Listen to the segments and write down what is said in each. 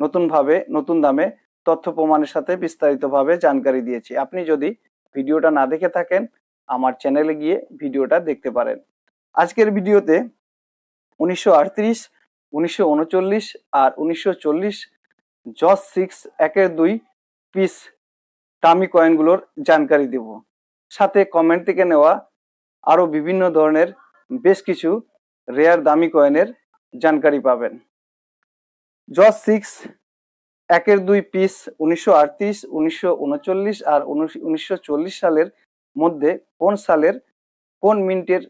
নতুনভাবে, নতুন দামে তথ্য প্রমাণের সাথে বিস্তারিতভাবে জানকারি দিয়েছি। আপনি যদি ভিডিওটা না দেখে থাকেন, আমার চ্যানেলে গিয়ে ভিডিওটা দেখতে পারেন। আজকের ভিডিওতে উনিশশো আটত্রিশ, উনিশশো উনচল্লিশ আর উনিশশো চল্লিশ জস সিক্স একের দুই পিস দামি কয়েনগুলোর জানকারি দেব। সাথে কমেন্ট থেকে নেওয়া আরও বিভিন্ন ধরনের বেশ কিছু রেয়ার দামি কয়েনের জানকারি পাবেন। জস সিক্স একের দুই পিস উনিশশো আটত্রিশ, উনিশশো উনচল্লিশ আর উনিশশো চল্লিশ সালের মধ্যে কোন সালের কোন মিনিটের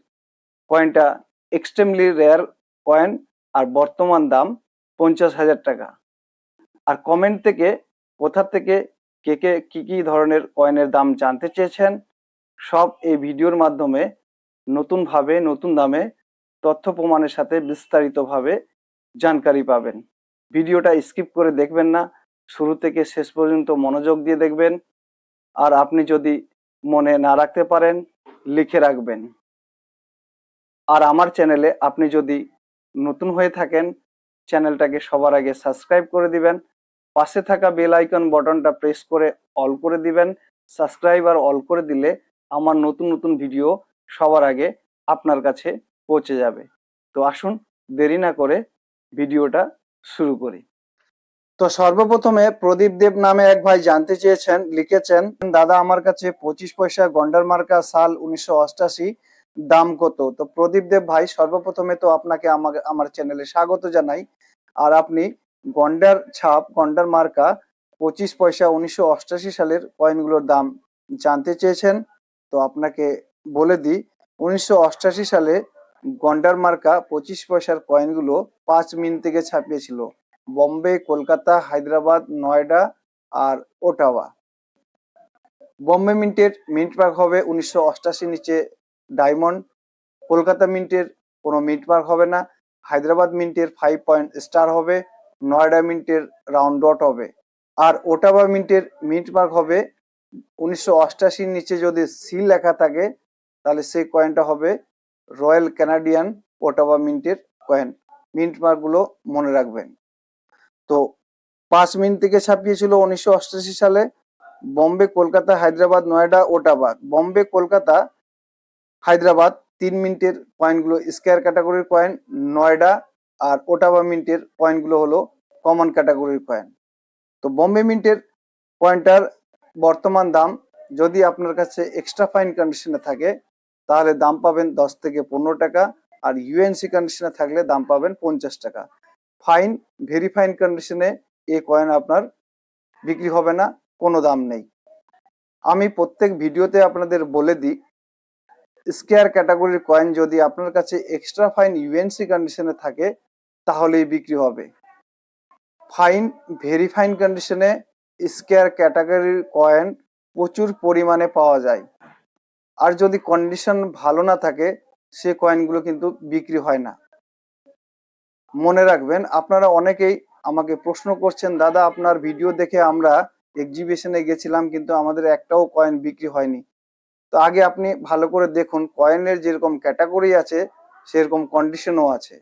কয়েনটা এক্সট্রিমলি রেয়ার কয়েন আর বর্তমান দাম পঞ্চাশ হাজার টাকা? আর কমেন্ট থেকে কোথা থেকে কে কে, কী কী ধরনের কয়েনের দাম জানতে চেয়েছেন? সব এই ভিডিওর মাধ্যমে নতুনভাবে, নতুন দামে তথ্য প্রমাণের সাথে বিস্তারিতভাবে জানকারি পাবেন। ভিডিওটা স্কিপ করে দেখবেন না। শুরু থেকে শেষ পর্যন্ত মনোযোগ দিয়ে দেখবেন। আর আপনি যদি মনে না রাখতে পারেন, লিখে রাখবেন। আর আমার চ্যানেলে আপনি যদি নতুন হয়ে থাকেন, চ্যানেলটাকে সবার আগে সাবস্ক্রাইব করে দিবেন। পাশে থাকা বেল আইকন বটনটা প্রেস করে অল করে দিবেন। সাবস্ক্রাইব আর অল করে দিলে আমার নতুন নতুন ভিডিও সবার আগে আপনার কাছে পৌঁছে যাবে। তো আসুন, দেরি না করে ভিডিওটা শুরু করি। তো সর্বপ্রথমে প্রদীপ দেব নামে এক ভাই জানতে চেয়েছেন, লিখেছেন, দাদা, আমার কাছে পঁচিশ পয়সা গন্ডার মার্কা সাল উনিশশো অষ্টাশি, দাম কত? তো প্রদীপ দেব ভাই, সর্বপ্রথমে তো আপনাকে আমার আমার চ্যানেলে স্বাগত জানাই। আর আপনি গন্ডার ছাপ, গন্ডার মার্কা পঁচিশ পয়সা উনিশশো অষ্টাশি সালের কয়েনগুলোর দাম জানতে চেয়েছেন। তো আপনাকে বলে দিই, উনিশশো অষ্টাশি সালে গন্ডার মার্কা পঁচিশ পয়সার কয়েনগুলো পাঁচ মিন থেকে ছাপিয়েছিল। বম্বে, কলকাতা, হায়দ্রাবাদ, নয়ডা আর ওটাওয়া। বম্বে মিন্টের মিন্ট পার্ক হবে উনিশশো অষ্টাশি নিচে ডায়মন্ড। কলকাতা মিন্টের কোনো মিন্ট পার্ক হবে না। হায়দ্রাবাদ মিন্টের ফাইভ পয়েন্ট স্টার হবে। নয়ডা মিন্টের রাউন্ড ডট হবে। আর ওটাবা মিন্টের মিন্ট মার্ক হবে উনিশশো অষ্টাশির নিচে যদি সি লেখা থাকে, তাহলে সেই কয়েনটা হবে রয়্যাল ক্যানাডিয়ান ওটাবা মিন্টের কয়েন। মিন্ট মার্কগুলো মনে রাখবেন। তো পাঁচ মিনিট থেকে ছাপিয়েছিল উনিশশো অষ্টাশি সালে। বম্বে, কলকাতা, হায়দ্রাবাদ, নয়ডা, ওটাবাদ। বম্বে, কলকাতা, হায়দ্রাবাদ তিন মিনিটের কয়েনগুলো স্কোয়ার ক্যাটাগরির কয়েন, নয়ডা আর ওটাবা মিন্টের কয়েনগুলো হলো কমন ক্যাটাগরির কয়েন। তো বম্বে মিন্টের কয়েনটার বর্তমান দাম যদি আপনার কাছে এক্সট্রা ফাইন কন্ডিশনে থাকে তাহলে দাম পাবেন দশ থেকে পনেরো টাকা আর ইউএনসি কন্ডিশনে থাকলে দাম পাবেন পঞ্চাশ টাকা। ফাইন ভেরি ফাইন কন্ডিশনে এই কয়েন আপনার বিক্রি হবে না, কোনো দাম নেই। আমি প্রত্যেক ভিডিওতে আপনাদের বলে দিই স্কেয়ার ক্যাটাগরির কয়েন যদি আপনার কাছে এক্সট্রা ফাইন ইউএনসি কন্ডিশনে থাকে, তাহলেই বিক্রি হবে। ফাইন ভেরি ফাইন কন্ডিশনে স্কেয়ার ক্যাটাগরির কয়েন প্রচুর পরিমাণে পাওয়া যায়। আর যদি কন্ডিশন ভালো না থাকে, সে কয়েনগুলো কিন্তু বিক্রি হয় না। মনে রাখবেন, আপনারা অনেকেই আমাকে প্রশ্ন করছেন, দাদা, আপনার ভিডিও দেখে আমরা এক্সিবিশনে গেছিলাম, কিন্তু আমাদের একটাও কয়েন বিক্রি হয়নি। তো আগে আপনি ভালো করে দেখুন কয়েনের যেরকম ক্যাটাগরি আছে, সেরকম কন্ডিশনও আছে।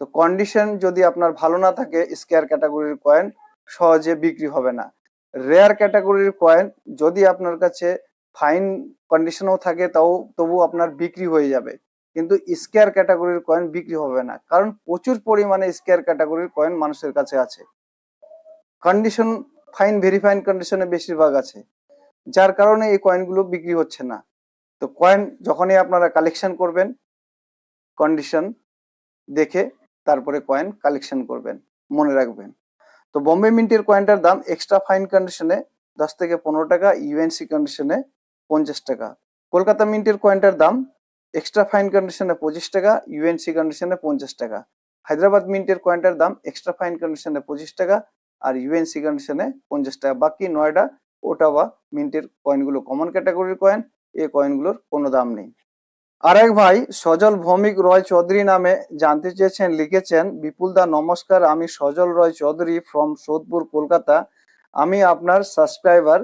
তো কন্ডিশন যদি আপনার ভালো না থাকে স্কেয়ার ক্যাটাগরির কয়েন সহজে বিক্রি হবে না। রেয়ার ক্যাটাগরির কয়েন যদি আপনার কাছে ফাইন কন্ডিশনও থাকে, তাও তবু আপনার বিক্রি হয়ে যাবে। কিন্তু স্কেয়ার ক্যাটাগরির কয়েন বিক্রি হবে না, কারণ প্রচুর পরিমাণে স্কেয়ার ক্যাটাগরির কয়েন মানুষের কাছে আছে। কন্ডিশন, ফাইন ভেরিফাইন কন্ডিশনে বেশিরভাগ আছে, যার কারণে এই কয়েনগুলো বিক্রি হচ্ছে না। তো কয়েন যখনই আপনারা কালেকশন করবেন, কন্ডিশন দেখে তারপরে কয়েন কালেকশন করবেন, মনে রাখবেন। তো বম্বে মিন্টের কয়েনটার দাম এক্সট্রা ফাইন কন্ডিশনে দশ থেকে পনেরো টাকা, ইউএনসি কন্ডিশনে পঞ্চাশ টাকা। কলকাতা মিন্টের কয়েনটার দাম এক্সট্রা ফাইন কন্ডিশনে পঁচিশ টাকা ইউএনসি কন্ডিশনে পঞ্চাশ টাকা। হায়দ্রাবাদ মিন্টের কয়েনটার দাম এক্সট্রা ফাইন কন্ডিশনে পঁচিশ টাকা আর ইউএনসি কন্ডিশনে পঞ্চাশ টাকা। বাকি নয়ডা ওটা বা মিন্টের কয়েনগুলো কমন ক্যাটাগরির কয়েন এই কয়েনগুলোর কোনো দাম নেই। আর এক ভাই সজল ভৌমিক রয় চৌধুরী নামে জানতে চেয়েছেন, লিখেছেন, বিপুল দা, নমস্কার, আমি সজল রয় চৌধুরী ফ্রম সোদপুর, কলকাতা। আমি আপনার subscriber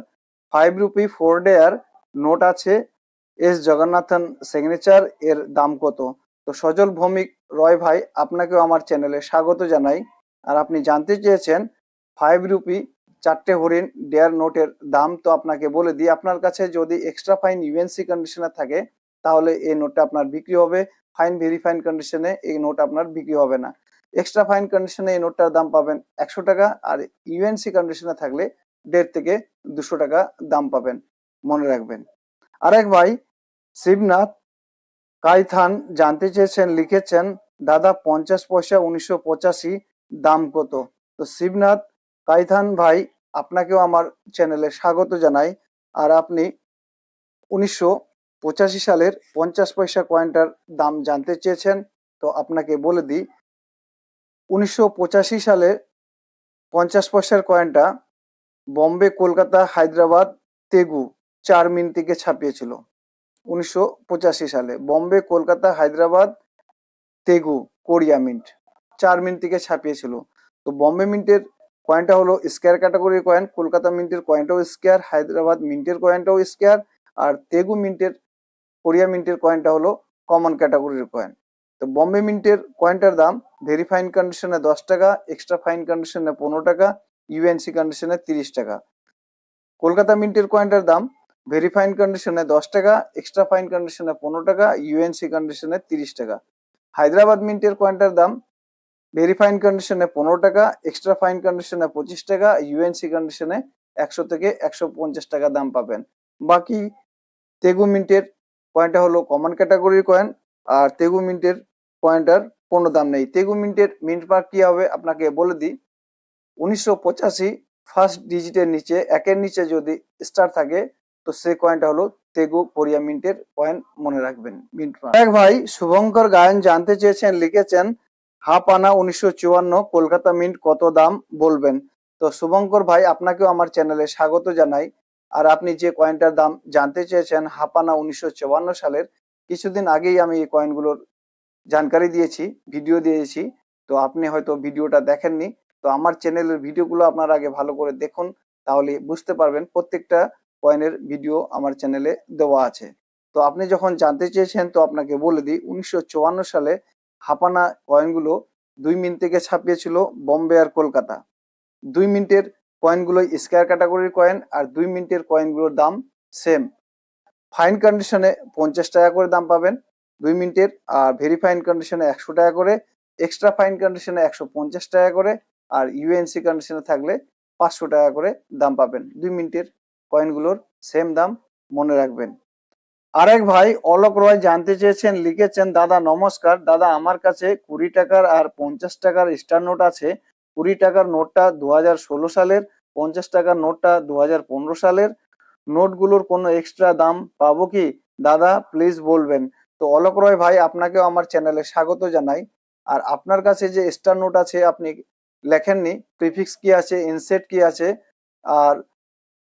five rupee four deer note আছে, এস জগন্নাথন সিগনেচার এর দাম কত? তো সজল ভৌমিক রয় ভাই, আপনাকেও আমার চ্যানেলে স্বাগত জানাই। আর আপনি জানতে চেয়েছেন ফাইভ রুপি চারটে হরিণ ডেয়ার নোটের দাম, তো আপনাকে বলে দিই, আপনার কাছে যদি এক্সট্রা ফাইন ইউএনসি কন্ডিশনে থাকে, তাহলে এই নোটটা আপনার বিক্রি হবে। ফাইন ভেরিফাইন কন্ডিশনে এই নোট আপনার বিক্রি হবে না। এক্সট্রা ফাইন কন্ডিশনে এই নোটটার দাম পাবেন একশো টাকা, আর ইউএনসি কন্ডিশনে থাকলে দেড় থেকে দুশো টাকা দাম পাবেন। মনে রাখবেন। আরেক ভাই, শিবনাথ কাইথান জানতে চেয়েছেন, লিখেছেন, দাদা, পঞ্চাশ পয়সা উনিশশো পঁচাশি, দাম কত? তো শিবনাথ কাইথান ভাই, আপনাকেও আমার চ্যানেলে স্বাগত জানাই। আর আপনি উনিশশো পঁচাশি সালের পঞ্চাশ পয়সা কয়েনটার দাম জানতে চেয়েছেন, তো আপনাকে বলে দিই, উনিশশো পঁচাশি সালে পঞ্চাশ পয়সার কয়েনটা বম্বে, কলকাতা, হায়দ্রাবাদ, তেগু চার মিন থেকে ছাপিয়েছিল। উনিশশো পঁচাশি সালে Bombay, Kolkata, Hyderabad, Daegu, Korea mint চার মিনিট থেকে ছাপিয়েছিল। তো বম্বে মিন্টের কয়েনটা হলো স্কোয়ার ক্যাটাগরির কয়েন কলকাতা মিন্টের কয়েনটাও স্কোয়ার হায়দ্রাবাদ মিন্টের কয়েনটাও স্কোয়ার আর তেগু মিন্টের, কোরিয়া মিন্টের কয়েনটা হলো কমন ক্যাটাগরির কয়েন তো বম্বে মিন্টের কয়েনটার দাম ভেরি ফাইন কন্ডিশনে দশ টাকা এক্সট্রা ফাইন কন্ডিশনে পনেরো টাকা ইউএনসি কন্ডিশনে তিরিশ টাকা। কলকাতা মিন্টের কয়েনটার দাম ভেরি ফাইন কন্ডিশনে দশ টাকা এক্সট্রা ফাইন কন্ডিশনে পনেরো টাকা ইউএনসি কন্ডিশনে তিরিশ টাকা। হায়দ্রাবাদ মিন্টের কয়েনটার দাম ভেরি ফাইন কন্ডিশনে পনেরো টাকা এক্সট্রা ফাইন কন্ডিশনে পঁচিশ টাকা ইউএনসি কন্ডিশনে একশো থেকে একশো পঞ্চাশ টাকা দাম পাবেন। বাকি তেগু মিন্টের কয়েনটা হলো কমন ক্যাটাগরির কয়েন আর তেগু মিন্টের কয়েনটার কোনো দাম নেই। তেগু মিন্টের মিন্ট মার্ক কি হবে? আপনাকে বলে দিই। উনিশশো পঁচাশি ফার্স্ট ডিজিটের নিচে, একের নিচে যদি স্টার থাকে তো সেই কয়েনটা হলো তেগু কোরিয়া মিন্টের কয়েন মনে রাখবেন, মিন্ট এক ভাই, শুভঙ্কর গায়ন জানতে চেয়েছেন, লিখেছেন, হাফ আনা উনিশশো চুয়ান্ন কলকাতা মিন্ট কত দাম? বলবেন। তো শুভঙ্কর ভাই, আপনাকেও আমার চ্যানেলে স্বাগত জানাই। আর আপনি যে কয়েনটার দাম জানতে চেয়েছেন হাপানা উনিশশো চুয়ান্ন সালের, কিছুদিন আগেই আমি এই কয়েনগুলোর জানকারি দিয়েছি ভিডিও দিয়েছি। তো আপনি হয়তো ভিডিওটা দেখেননি। তো আমার চ্যানেলের ভিডিওগুলো আপনার আগে ভালো করে দেখুন, তাহলে বুঝতে পারবেন প্রত্যেকটা কয়েনের ভিডিও আমার চ্যানেলে দেওয়া আছে। তো আপনি যখন জানতে চেয়েছেন, তো আপনাকে বলে দিই, উনিশশো চুয়ান্ন সালে হাপানা কয়েনগুলো দুই মিনিট থেকে ছাপিয়েছিল বম্বে আর কলকাতা। দুই মিনিটের কয়েনগুলো স্কোয়ার ক্যাটাগরির কয়েন আর দুই মিনিটের কয়েনগুলোর দাম সেম ফাইন কন্ডিশনে পঞ্চাশ টাকা করে দাম পাবেন দুই মিনিটের আর ভেরি ফাইন কন্ডিশনে একশো টাকা করে এক্সট্রা ফাইন কন্ডিশনে একশো পঞ্চাশ টাকা করে আর ইউএনসি কন্ডিশনে থাকলে পাঁচশো টাকা করে দাম পাবেন দুই মিনিটের কয়েনগুলোর সেম দাম মনে রাখবেন। আরেক ভাই অলোক রয় জানতে চেয়েছেন, লিখেছেন, দাদা, নমস্কার। দাদা, আমার কাছে কুড়ি টাকার আর পঞ্চাশ টাকার স্টার নোট আছে। কুড়ি টাকার নোটটা দু ষোলো সালের, পঞ্চাশ টাকার নোটটা দু পনেরো সালের। নোটগুলোর কোনো এক্সট্রা দাম পাবো কি? দাদা প্লিজ বলবেন। তো অলোক রয় ভাই, আপনাকেও আমার চ্যানেলে স্বাগত জানাই। আর আপনার কাছে যে স্টার নোট আছে, আপনি লেখেননি। প্রিফিক্স কি আছে? ইনসেট কি আছে? আর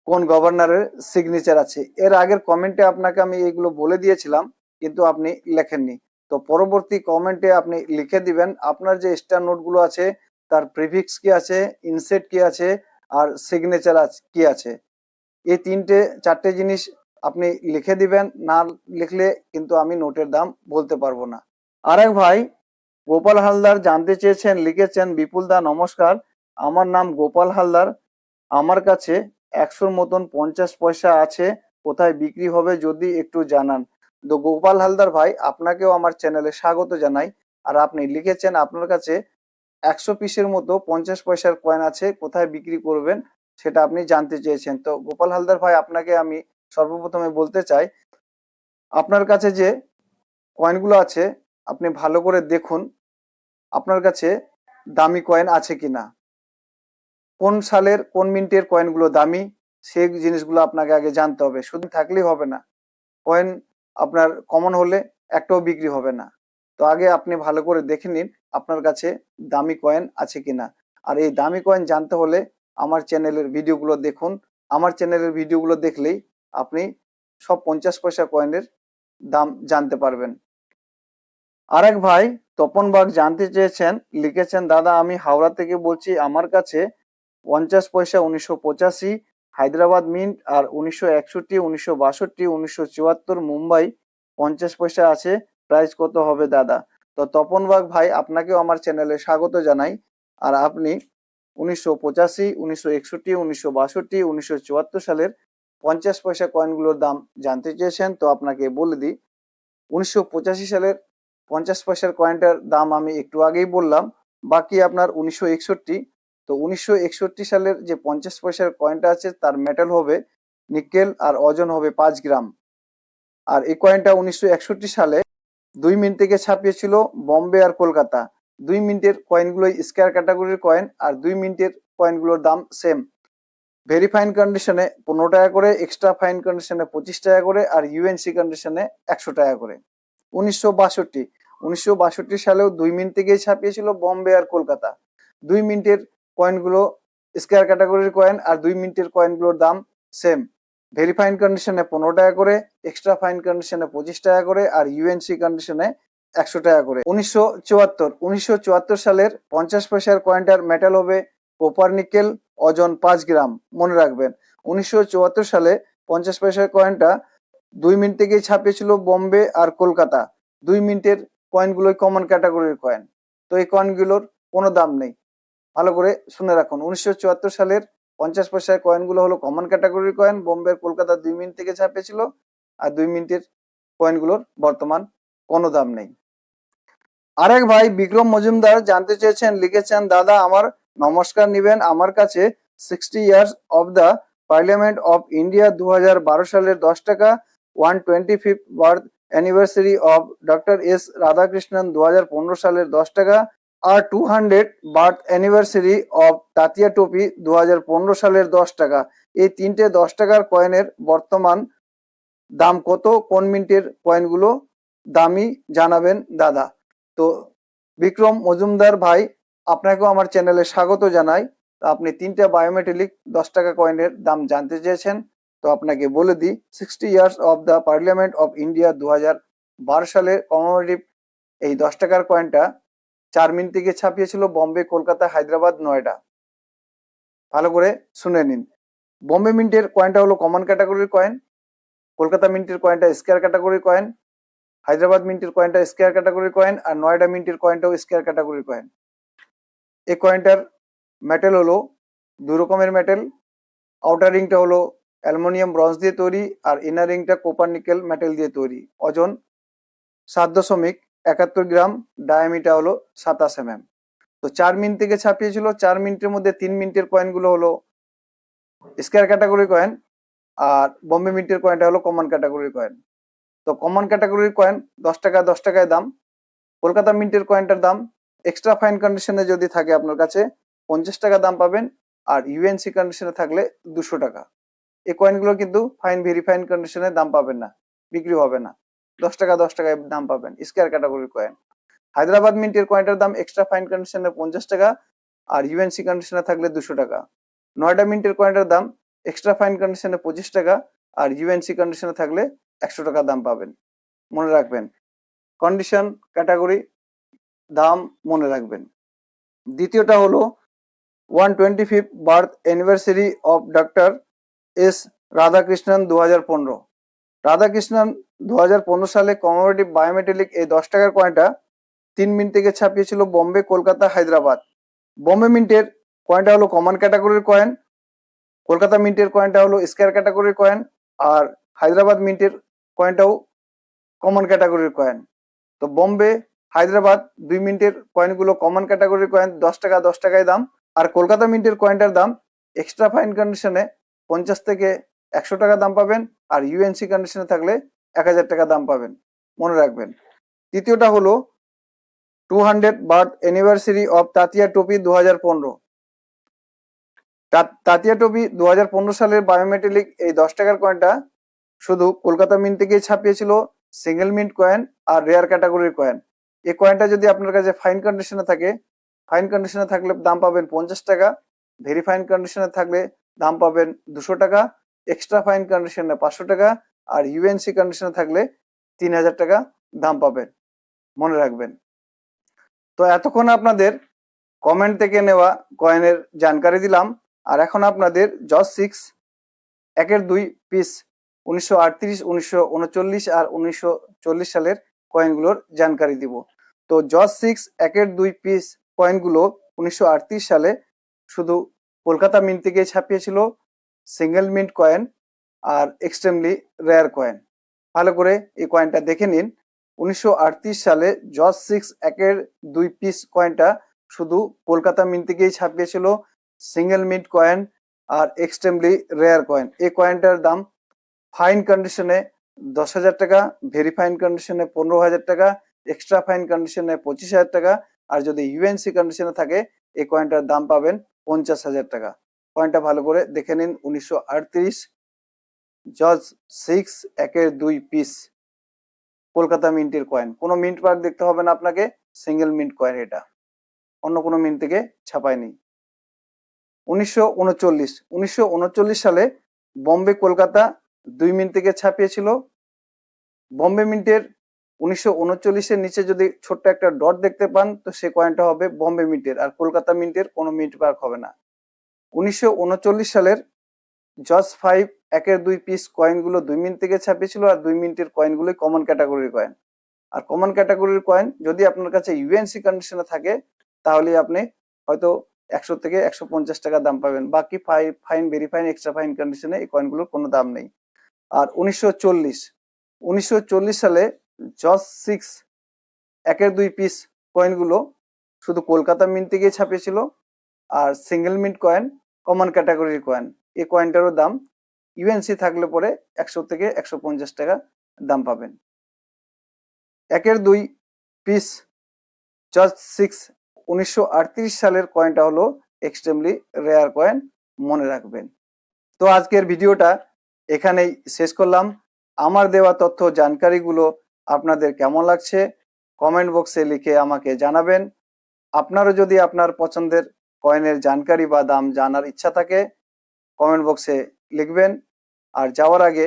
কোন গভর্নরের সিগনেচার আছে। এর আগের কমেন্টে আপনাকে আমি এগুলো বলে দিয়েছিলাম, কিন্তু আপনি লেখেননি। তো পরবর্তী কমেন্টে আপনি লিখে দিবেন, আপনার যে স্টার নোটগুলো আছে, তার প্রিফিক্স কি আছে ইনসেট কি আছে, আর সিগনেচার কি আছে। এই তিনটে, চারটে জিনিস আপনি লিখে দিবেন, না লিখলে কিন্তু আমি নোটের দাম বলতে পারব না। আর এক ভাই, গোপাল হালদার জানতে চেয়েছেন, লিখেছেন বিপুল দা নমস্কার, আমার নাম গোপাল হালদার, আমার কাছে একশোর মতন পঞ্চাশ পয়সা আছে, কোথায় বিক্রি হবে যদি একটু জানান। তো গোপাল হালদার ভাই, আপনাকেও আমার চ্যানেলে স্বাগত জানাই। আর আপনি লিখেছেন আপনার কাছে একশো পিসের মতো পঞ্চাশ পয়সার কয়েন আছে, কোথায় বিক্রি করবেন সেটা আপনি জানতে চেয়েছেন। তো গোপাল হালদার ভাই, আপনাকে আমি সর্বপ্রথমে বলতে চাই, আপনার কাছে যে কয়েনগুলো আছে, আপনি ভালো করে দেখুন, আপনার কাছে দামি কয়েন আছে কিনা। কোন সালের, কোন মিনিটের কয়েনগুলো দামি, সেই জিনিসগুলো আপনাকে আগে জানতে হবে। শুধু থাকলেই হবে না। কয়েন আপনার কমন হলে একটাও বিক্রি হবে না। তো আগে আপনি ভালো করে দেখে নিন আপনার কাছে দামি কয়েন আছে কিনা। আর এই দামি কয়েন জানতে হলে আমার চ্যানেলের ভিডিওগুলো দেখুন। আমার চ্যানেলের ভিডিওগুলো দেখলেই আপনি সব পঞ্চাশ পয়সা কয়েনের দাম জানতে পারবেন। আরেক ভাই তপন বাগ জানতে চেয়েছেন, লিখেছেন, দাদা, আমি হাওড়া থেকে বলছি, আমার কাছে পঞ্চাশ পয়সা উনিশশো পঁচাশি, হায়দ্রাবাদ মিন্ট আর উনিশশো একষট্টি, উনিশশো বাষট্টি, উনিশশো চুয়াত্তর মুম্বাই পঞ্চাশ পয়সা আছে। প্রাইস কত হবে দাদা? তো তপন বাগ ভাই, আপনাকেও আমার চ্যানেলে স্বাগত জানাই। আর আপনি উনিশশো পঁচাশি, উনিশশো একষট্টি, উনিশশো বাষট্টি, উনিশশো চুয়াত্তর সালের পঞ্চাশ পয়সা কয়েনগুলোর দাম জানতে চেয়েছেন, তো আপনাকে বলে দিই, উনিশশো পঁচাশি সালের পঞ্চাশ পয়সার কয়েনটার দাম আমি একটু আগেই বললাম। বাকি আপনার উনিশশো একষট্টি তো উনিশশো একষট্টি সালের যে পঞ্চাশ পয়সার কয়েনটা আছে, তার মেটাল হবে নিকেল আর ওজন হবে পাঁচ গ্রাম। আর এই কয়েনটা উনিশশো একষট্টি সালে দুই মিনিট থেকে ছাপিয়েছিল বম্বে আর কলকাতা। দুই মিনিটের কয়েনগুলোই স্কোয়ার ক্যাটাগরির কয়েন আর দুই মিনিটের কয়েনগুলোর দাম সেম ভেরি ফাইন কন্ডিশনে পনেরো টাকা করে এক্সট্রা ফাইন কন্ডিশনে পঁচিশ টাকা করে আর ইউএনসি কন্ডিশনে একশো টাকা করে। উনিশশো বাষট্টি। উনিশশো বাষট্টি সালেও দুই মিনিট থেকেই ছাপিয়েছিল বম্বে আর কলকাতা। দুই মিনিটের কয়েনগুলো স্কোয়ার ক্যাটাগরির কয়েন আর দুই মিনিটের কয়েনগুলোর দাম সেম ভেরি ফাইন কন্ডিশনে পনেরো টাকা করে এক্সট্রা ফাইন কন্ডিশনে পঁচিশ টাকা করে আর ইউএনসি কন্ডিশনে একশো টাকা করে। উনিশশো চুয়াত্তর উনিশশো চুয়াত্তর সালের পঞ্চাশ পয়সার কয়েনটার মেটাল হবে কোপার নিকেল ওজন পাঁচ গ্রাম। মনে রাখবেন, উনিশশো চুয়াত্তর সালে পঞ্চাশ পয়সার কয়েনটা দুই মিনিট থেকেই ছাপিয়েছিল বম্বে আর কলকাতা। দুই মিনিটের কয়েনগুলোই কমন ক্যাটাগরির কয়েন তো এই কয়েনগুলোর কোনো দাম নেই। ভালো করে শুনে রাখুন। উনিশশো চুয়াত্তর সালের পঞ্চাশ পয়সার কয়েনগুলো হলো কমন ক্যাটাগরির কয়েন বোম্বে কলকাতা দুই মিনিট থেকে ছাপিয়েছিল আর দুই মিনিটের কয়েনগুলোর বর্তমান কোনো দাম নেই। আরেক ভাই বিক্রম মজুমদার জানতে চেয়েছেন, লিখেছেন, দাদা, আমার নমস্কার নিবেন। আমার কাছে sixty years of the parliament of India দু হাজার বারো সালের দশ টাকা one twenty fifth birth anniversary of doctor S Radhakrishnan দু হাজার পনেরো সালের দশ টাকা আর two hundred birth anniversary of Tatya Tope দু সালের দশ টাকা। এই তিনটে দশ টাকার কয়েনের বর্তমান দাম কত? কোন মিনিটের কয়েনগুলো দামি জানাবেন দাদা। তো বিক্রম মজুমদার ভাই, আপনাকেও আমার চ্যানেলে স্বাগত জানাই। তো আপনি তিনটে বায়োমেট্রিক দশ টাকা কয়েনের দাম জানতে চেয়েছেন, তো আপনাকে বলে দিই sixty years of the parliament of India দু সালের কমেমোরেটিভ এই দশ টাকার কয়েনটা চার মিনিট ছাপিয়েছিল বম্বে, কলকাতা, হায়দ্রাবাদ নয়ডা। ভালো করে শুনে নিন। বম্বে মিন্টের কয়েনটা হলো কমন ক্যাটাগরির কয়েন কলকাতা মিন্টের কয়েনটা স্কোয়ার ক্যাটাগরির কয়েন হায়দ্রাবাদ মিন্টের কয়েনটা স্কোয়ার ক্যাটাগরির কয়েন আর নয়ডা মিন্টের কয়েনটাও স্কোয়ার ক্যাটাগরির কয়েন এই কয়েনটার মেটেল হলো দু রকমের মেটেল আউটার রিংটা হলো অ্যালুমিনিয়াম ব্রঞ্জ দিয়ে তৈরি, আর ইনার রিংটা কোপার নিকেল মেটেল দিয়ে তৈরি। ওজন সাত দশমিক একাত্তর গ্রাম ডায়ামিটার হলো সাতাশ এম এম তো চার মিনিট থেকে ছাপিয়েছিল, চার মিনিটের মধ্যে তিন মিনিটের কয়েনগুলো হলো স্কোয়ার ক্যাটাগরি কয়েন আর বম্বে মিন্টের কয়েনটা হলো কমন ক্যাটাগরির কয়েন তো কমন ক্যাটাগরির কয়েন দশ টাকা, দশ টাকায় দাম। কলকাতা মিন্টের কয়েনটার দাম এক্সট্রা ফাইন কন্ডিশনে যদি থাকে আপনার কাছে, পঞ্চাশ টাকা দাম পাবেন আর ইউএনসি কন্ডিশনে থাকলে দুশো টাকা। এই কয়েনগুলো কিন্তু ফাইন ভেরি ফাইন কন্ডিশনে দাম পাবেন না, বিক্রি হবে না। দশ টাকা, দশ টাকায় দাম পাবেন স্কোয়ার ক্যাটাগরির কয়েন হায়দ্রাবাদ মিন্টের কয়েনটার দাম এক্সট্রা ফাইন কন্ডিশনে পঞ্চাশ টাকা, আর ইউএনসি কন্ডিশনে থাকলে দুশো টাকা। নয়ডা মিন্টের কয়েনটার দাম এক্সট্রা ফাইন কন্ডিশনে পঁচিশ টাকা, আর ইউএনসি কন্ডিশনে থাকলে একশো টাকা দাম পাবেন। মনে রাখবেন কন্ডিশন ক্যাটাগরি দাম মনে রাখবেন। দ্বিতীয়টা হলো one twenty fifth birth anniversary of doctor S Radhakrishnan দু হাজার পনেরো। রাধাকৃষ্ণন দু হাজার পনেরো সালে কমোমেটিভ বায়োমেট্রিক এই দশ টাকার কয়েনটা তিন মিনিট থেকে ছাপিয়েছিল বোম্বে, কলকাতা, হায়দ্রাবাদ। বোম্বে মিন্টের কয়েনটা হলো কমন ক্যাটাগরির কয়েন কলকাতা মিন্টের কয়েনটা হলো স্কোয়ার ক্যাটাগরির কয়েন আর হায়দ্রাবাদ মিন্টের কয়েনটাও কমন ক্যাটাগরির কয়েন তো বোম্বে, হায়দ্রাবাদ দুই মিনিটের কয়েনগুলো কমন ক্যাটাগরির কয়েন দশ টাকা, দশ টাকায় দাম। আর কলকাতা মিন্টের কয়েনটার দাম এক্সট্রা ফাইন কন্ডিশনে পঞ্চাশ থেকে একশো টাকা দাম পাবেন। আর ইউএনসি কন্ডিশনে থাকলে এক হাজার টাকা দাম পাবেন। মনে রাখবেন। তৃতীয়টা হলো two hundred birth anniversary of Tatya Tope দু হাজার পনেরো তাতিয়া টপি দু হাজার পনেরো সালের বায়োমেট্রিক এই দশ টাকার কয়েনটা শুধু কলকাতা মিন্ট থেকেই ছাপিয়েছিল সিঙ্গেল মিন্ট কয়েন আর রেয়ার ক্যাটাগরির কয়েন এই কয়েনটা যদি আপনার কাছে ফাইন কন্ডিশনে থাকে ফাইন কন্ডিশনে থাকলে দাম পাবেন পঞ্চাশ টাকা ভেরি ফাইন কন্ডিশনে থাকলে দাম পাবেন দুশো টাকা এক্সট্রা ফাইন কন্ডিশনে পাঁচশো টাকা আর ইউএনসি কন্ডিশনে থাকলে তিন হাজার টাকা দাম পাবেন। মনে রাখবেন। তো এতক্ষণ আপনাদের কমেন্ট থেকে নেওয়া কয়েনের জানকারি দিলাম আর এখন আপনাদের জজ সিক্স একের দুই পিস উনিশশো আটত্রিশ, উনিশশো উনচল্লিশ আর উনিশশো চল্লিশ সালের কয়েনগুলোর জানকারি দিব। তো জজ সিক্স একের দুই পিস কয়েনগুলো উনিশশো আটত্রিশ সালে শুধু কলকাতা মিন্ট থেকে ছাপিয়েছিল সিঙ্গেল মিন্ট কয়েন আর এক্সট্রিমলি রেয়ার কয়েন ভালো করে এই কয়েনটা দেখে নিন। উনিশশো আটত্রিশ সালে জজ সিক্স একের দুই পিস কয়েনটা শুধু কলকাতা মিন্ট থেকেই ছাপিয়েছিল। সিঙ্গেল মিন্ট কয়েন আর এক্সট্রিমলি রেয়ার কয়েন এই কয়েনটার দাম ফাইন কন্ডিশনে দশ হাজার টাকা ভেরি ফাইন কন্ডিশনে পনেরো হাজার টাকা এক্সট্রা ফাইন কন্ডিশনে পঁচিশ হাজার টাকা। আর যদি ইউএনসি কন্ডিশনে থাকে, এই কয়েনটার দাম পাবেন পঞ্চাশ হাজার টাকা। কয়েনটা ভালো করে দেখে নিন, উনিশশো আটত্রিশ। জজ সিক্স, একের দুই পিস কলকাতা মিন্টের কয়েন কোনো মিন্ট পার্ক দেখতে হবে না আপনাকে সিঙ্গেল মিন্ট কয়েন এটা। অন্য কোনো মিন্ট থেকে ছাপায়নি উনিশশো উনচল্লিশ। উনিশশো উনচল্লিশ সালে বম্বে কলকাতা দুই মিনিট থেকে ছাপিয়েছিল। বম্বে মিন্টের উনিশশো উনচল্লিশের নিচে যদি ছোট্ট একটা ডট দেখতে পান, তো সে কয়েনটা হবে বম্বে মিন্টের। আর কলকাতা মিন্টের কোনো মিন্ট পার্ক হবে না। উনিশশো উনচল্লিশ সালের জজ ফাইভ একের দুই পিস কয়েনগুলো দুই মিনিট থেকে ছাপিয়েছিল আর দুই মিনিটের কয়েনগুলোই কমন ক্যাটাগরির কয়েন আর কমন ক্যাটাগরির কয়েন যদি আপনার কাছে ইউএনসি কন্ডিশনে থাকে, তাহলে আপনি হয়তো একশো থেকে একশো পঞ্চাশ টাকা দাম পাবেন। বাকি ফাইন ভেরিফাইন এক্সট্রা ফাইন কন্ডিশনে এই কয়েনগুলোর কোনো দাম নেই। আর উনিশশো চল্লিশ, উনিশশো সালে জজ সিক্স একের দুই পিস কয়েনগুলো শুধু কলকাতা মিন্ট থেকেই ছাপিয়েছিল আর সিঙ্গেল মিন্ট কয়েন কমন ক্যাটাগরির কয়েন এই কয়েনটারও দাম ইউএনসি থাকলে পরে একশো থেকে একশো পঞ্চাশ টাকা দাম পাবেন। একের দুই পিস জজ সিক্স উনিশশো আটত্রিশ সালের কয়েনটা হলো এক্সট্রিমলি রেয়ার কয়েন মনে রাখবেন। তো আজকের ভিডিওটা এখানেই শেষ করলাম। আমার দেওয়া তথ্য, জানকারিগুলো আপনাদের কেমন লাগছে? কমেন্ট বক্সে লিখে আমাকে জানাবেন। আপনারও যদি আপনার পছন্দের কয়েনের জানকারি বা দাম জানার ইচ্ছা থাকে কমেন্ট বক্সে লিখবেন। আর যাওয়ার আগে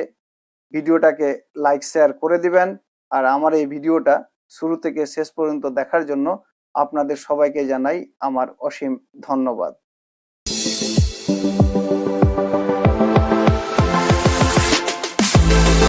ভিডিওটাকে লাইক শেয়ার করে দিবেন। আর আমার এই ভিডিওটা শুরু থেকে শেষ পর্যন্ত দেখার জন্য আপনাদের সবাইকে জানাই আমার অসীম ধন্যবাদ।